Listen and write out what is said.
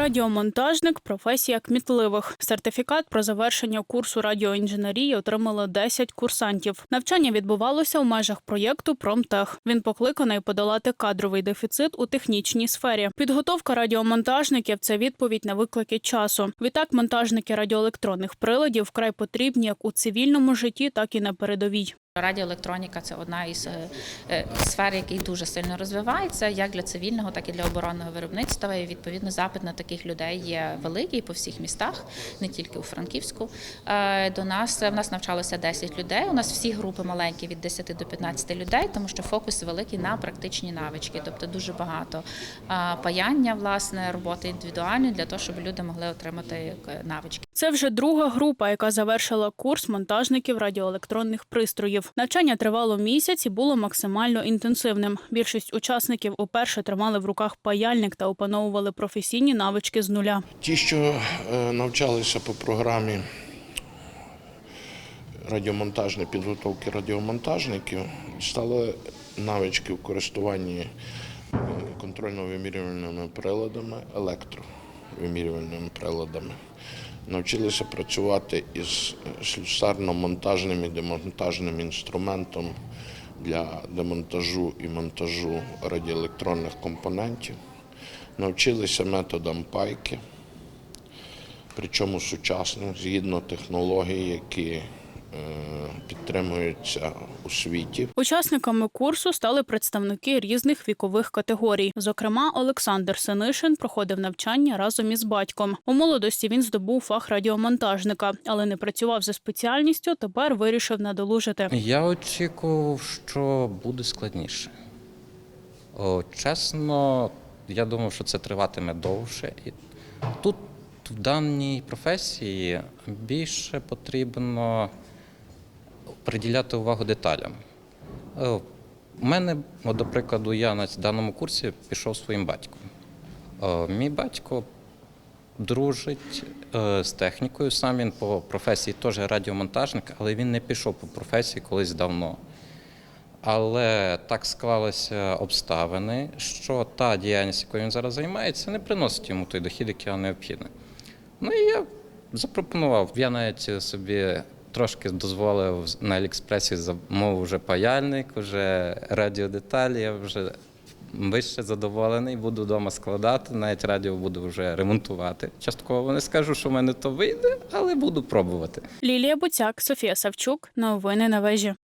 Радіомонтажник професія кмітливих. Сертифікат про завершення курсу радіоінженерії отримали 10 курсантів. Навчання відбувалося у межах проєкту Промтех. Він покликаний подолати кадровий дефіцит у технічній сфері. Підготовка радіомонтажників це відповідь на виклики часу. Відтак, монтажники радіоелектронних приладів вкрай потрібні як у цивільному житті, так і на передовій. Радіоелектроніка це одна із е, е, сфер, який дуже сильно розвивається, як для цивільного, так і для оборонного виробництва. І відповідно запит на таких людей є великий по всіх містах, не тільки у Франківську. Е, До нас в нас навчалося 10 людей. У нас всі групи маленькі від 10 до 15 людей, тому що фокус великий на практичні навички, тобто дуже багато паяння, власне, роботи індивідуальної для того, щоб люди могли отримати навички. Це вже друга група, яка завершила курс монтажників радіоелектронних пристроїв. Навчання тривало місяць і було максимально інтенсивним. Більшість учасників уперше тримали в руках паяльник та опановували професійні навички з нуля. Ті, що е, навчалися по програмі радіомонтажної підготовки радіомонтажників, стали навички в користуванні е, контрольно-вимірювальними приладами, електровимірювальними приладами. Навчилися працювати із слюсарно-монтажним і демонтажним інструментом для демонтажу і монтажу радіоелектронних компонентів. Навчилися методам пайки, причому сучасним, згідно технологій, які е, підтримуються у світі. Учасниками курсу стали представники різних вікових категорій. Зокрема, Олександр Синишин проходив навчання разом із батьком. У молодості він здобув фах радіомонтажника, але не працював за спеціальністю. Тепер вирішив надолужити. Я очікував, що буде складніше. О, чесно, я думав, що це триватиме довше. І тут, в даній професії, більше потрібно приділяти увагу деталям. Е, У мене, от, до прикладу, я на даному курсі пішов своїм батьком. Е, Мій батько дружить е, з технікою. Сам він по професії теж радіомонтажник, але він не пішов по професії колись давно. Але так склалися обставини, що та діяльність, якою він зараз займається, не приносить йому той дохід, який необхідний. Ну і я запропонував. Я навіть собі трошки дозволив на Аліекспресі замовив вже паяльник, вже радіодеталі, я вже вище задоволений, буду вдома складати, навіть радіо буду вже ремонтувати. Частково не скажу, що в мене то вийде, але буду пробувати. Лілія Буцяк, Софія Савчук. Новини на вежі.